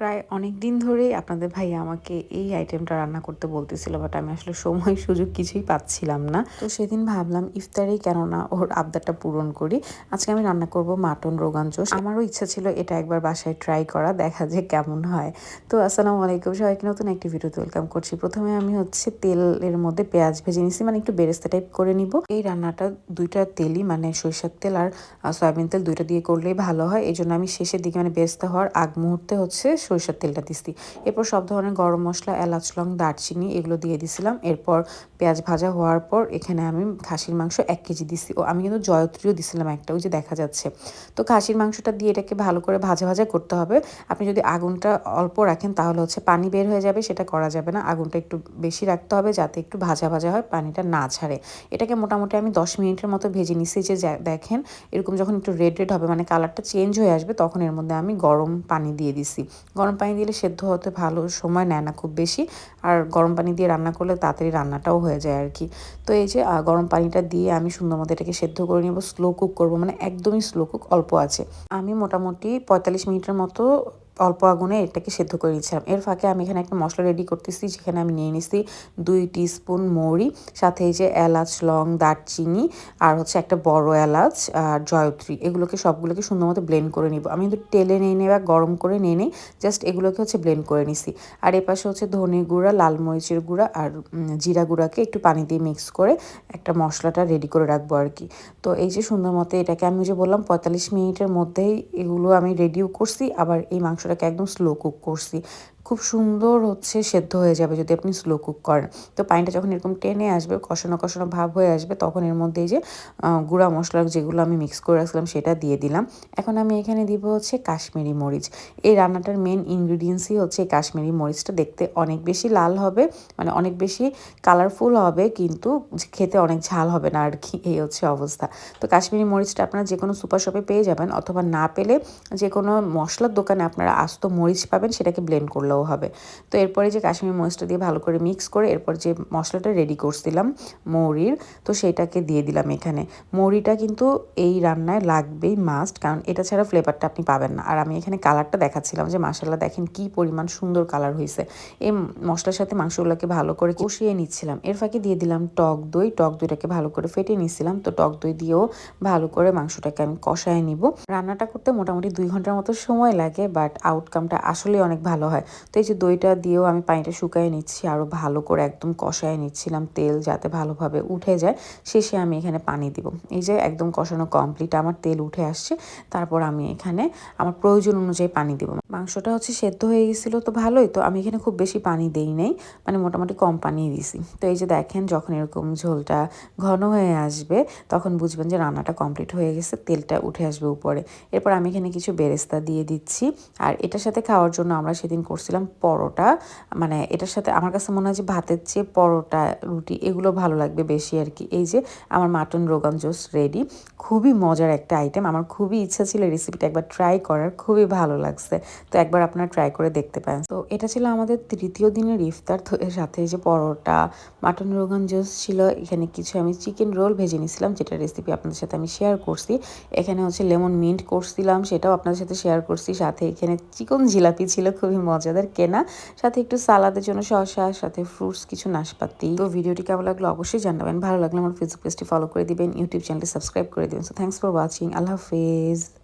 প্রায় অনেক দিন ধরেই আপনাদের ভাই আমাকে এই আইটেমটা রান্না করতে বলতেছিল বাট আমি আসলে সময়, সুযোগ কিছুই পাচ্ছিলাম না। তো সেদিন ভাবলাম, ইফতারেই কেননা ওর আবদারটা পূরণ করি। আজকে আমি রান্না করব মাটন রোগান জোশ আমারও ইচ্ছা ছিল এটা একবার বাসায় ট্রাই করা, দেখা যে কেমন হয়। তো আসসালামু আলাইকুম, সবাইকে নতুন একটি ভিডিওতে ওয়েলকাম করছি। প্রথমে আমি হচ্ছে তেলের মধ্যে পেঁয়াজ ভেজে নিছি মানে একটু বেরেস্তা টাইপ করে নিব। এই রান্নাটা দুইটা তেলই মানে সরিষার তেল আর সয়াবিন তেল দুইটা দিয়ে করলেই ভালো হয়। এই জন্য আমি শেষের দিকে মানে বেরেস্তা হওয়ার আগ মুহূর্তে হচ্ছে সরিষার তেলটা দিছি। এরপর সব ধরনের গরম মশলা, এলাচ, লং, দারচিনি এগুলো দিয়ে দিছিলাম। এরপর পেঁয়াজ ভাজা হওয়ার পর এখানে আমি খাসির মাংস এক কেজি দিছি। ও, আমি কিন্তু জয়ত্রীও দিছিলাম একটা, ওই যে দেখা যাচ্ছে। তো খাসির মাংসটা দিয়ে এটাকে ভালো করে ভাজা ভাজা করতে হবে। আপনি যদি আগুনটা অল্প রাখেন তাহলে হচ্ছে পানি বের হয়ে যাবে, সেটা করা যাবে না। আগুনটা একটু বেশি রাখতে হবে যাতে একটু ভাজা ভাজা হয়, পানিটা না ছাড়ে। এটাকে মোটামুটি আমি দশ মিনিটের মতো ভেজে নিছি যে দেখেন, এরকম যখন একটু রেড রেড হবে মানে কালারটা চেঞ্জ হয়ে আসবে, তখন এর মধ্যে আমি গরম পানি দিয়ে দিছি। গরম পানি দিলে সেদ্ধ হতে ভালো সময় নেয় না খুব বেশি। আর গরম পানি দিয়ে রান্না করলে তাড়াতাড়ি রান্নাটাও হয়ে যায় আর কি তো এই যে গরম পানিটা দিয়ে আমি সুন্দর মতো এটাকে সেদ্ধ করে নেব স্লো কুক করব মানে একদমই স্লো কুক অল্প আছে। আমি মোটামুটি পঁয়তাল্লিশ মিনিটের মতো অল্প আগুনে এটাকে সেদ্ধ করে নিচ্ছিলাম এর ফাঁকে আমি এখানে একটা মশলা রেডি করতেছি, যেখানে আমি নিয়ে নিছি দুই টিস্পুন মৌরি, সাথে এই যে এলাচ, লং, দারচিনি, আর হচ্ছে একটা বড় এলাচ আর জয়ত্রী। এগুলোকে সবগুলোকে সুন্দর মতো ব্লেন্ড করে নিব। আমি কিন্তু টেলে নিয়ে নেই বা গরম করে নিয়ে নিই জাস্ট এগুলোকে হচ্ছে ব্লেন্ড করে নিছি। আর এ পাশে হচ্ছে ধনে গুঁড়া, লাল মরিচের গুঁড়া আর জিরা গুঁড়াকে একটু পানি দিয়ে মিক্স করে একটা মশলাটা রেডি করে রাখব আর কি। তো এই যে সুন্দর মতো এটাকে আমি যে বললাম, পঁয়তাল্লিশ মিনিটের মধ্যেই এগুলো আমি রেডিও করছি, আবার এই মাংস মাংসটাকে একদম স্লো কুক করছি। খুব সুন্দর হচ্ছে, সেদ্ধ হয়ে যাবে যদি আপনি স্লো কুক করেন। তো পানিটা যখন এরকম টেনে আসবে, কষানো কষানো ভাব হয়ে আসবে, তখন এর মধ্যে যে গুঁড়া মশলা যেগুলো আমি মিক্স করে রাখছিলাম, সেটা দিয়ে দিলাম। এখন আমি এখানে দিব হচ্ছে কাশ্মীরি মরিচ। এই রান্নাটার মেন ইনগ্রিডিয়েন্টসই হচ্ছে এই কাশ্মীরি মরিচটা দেখতে অনেক বেশি লাল হবে মানে অনেক বেশি কালারফুল হবে, কিন্তু খেতে অনেক ঝাল হবে না আর কি, এই হচ্ছে অবস্থা। তো কাশ্মীরি মরিচটা আপনারা যে কোনো সুপার শপে পেয়ে যাবেন, অথবা না পেলে যে কোনো মশলার দোকানে আপনারা আস্ত মরিচ পাবেন, সেটাকে ব্লেন্ড করলেও হবে। তো এরপরে যে কাশ্মীর মরিচটা দিয়ে ভালো করে মিক্স করে এরপর যে মশলাটা রেডি করছিলাম, মৌরির, তো সেটাকে দিয়ে দিলাম এখানে। মৌরিটা কিন্তু এই রান্নায় লাগবেই মাস্ট কারণ এটা ছাড়া ফ্লেভারটা আপনি পাবেন না। আর আমি এখানে কালারটা দেখাচ্ছিলাম যে মাসাল্লাহ দেখেন কি পরিমাণ সুন্দর কালার হয়েছে এই মশলার সাথে মাংসগুলোকে ভালো করে কষিয়ে নিচ্ছিলাম। এর ফাঁকে দিয়ে দিলাম টক দই। টক দইটাকে ভালো করে ফেটে নিচ্ছিলাম। তো টক দই দিয়েও ভালো করে মাংসটাকে আমি কষায় নিব। রান্নাটা করতে মোটামুটি দুই ঘণ্টার মতো সময় লাগে বাট আউটকামটা আসলে অনেক ভালো হয়। তো এই যে দইটা দিয়েও আমি পানিটা শুকায় নিচ্ছি আরও ভালো করে একদম কষায় নিচ্ছিলাম তেল যাতে ভালোভাবে উঠে যায়, শেষে আমি এখানে পানি দিব। এই যে একদম কষানো কমপ্লিট আমার তেল উঠে আসছে, তারপর আমি এখানে আমার প্রয়োজন অনুযায়ী পানি দিব। মাংসটা হচ্ছে সেদ্ধ হয়ে গেছিল, তো ভালোই। তো আমি এখানে খুব বেশি পানি দেই নাই মানে মোটামুটি কম পানি দিছি। তো এই যে দেখেন যখন এরকম ঝোলটা ঘন হয়ে আসবে, তখন বুঝবেন যে রান্নাটা কমপ্লিট হয়ে গেছে, তেলটা উঠে আসবে উপরে। এরপর আমি এখানে কিছু বেরেস্তা দিয়ে দিচ্ছি। আর এটার সাথে খাওয়ার জন্য আমরা সেদিন করছিলাম পরোটা। মানে এটার সাথে আমার কাছে মনে হয় যে ভাতের চেয়ে পরোটা, রুটি এগুলো ভালো লাগবে বেশি আর কি। এই যে আমার মাটন রোগান জোস রেডি খুবই মজার একটা আইটেম আমার খুবই ইচ্ছা ছিল রেসিপিটা একবার ট্রাই করার, খুবই ভালো লাগছে। তো একবার আপনারা ট্রাই করে দেখতে পারেন। তো এটা ছিল আমাদের তৃতীয় দিনের ইফতার। তো এর সাথে যে পরোটা মাটন রোগান জুস ছিল, এখানে কিছু আমি চিকেন রোল ভেজে নিয়েছিলাম, যেটা রেসিপি আপনাদের সাথে আমি শেয়ার করছি। এখানে হচ্ছে লেমন মিন্ট করছিলাম সেটাও আপনাদের সাথে শেয়ার করছি। সাথে এখানে চিকন জিলাপি ছিল, খুবই মজাদার কেনা। সাথে একটু সালাদের জন্য শসা, সাথে ফ্রুটস কিছু নাশপাতি। তো ভিডিওটি কেমন লাগল অবশ্যই জানাবেন। ভালো লাগলে আমার ফেসবুক পেজটি ফলো করে দিবেন ইউটিউব চ্যানেলটি সাবস্ক্রাইব করে দিবেন। সো থ্যাংকস ফর ওয়াচিং আল্লাহ হাফেজ।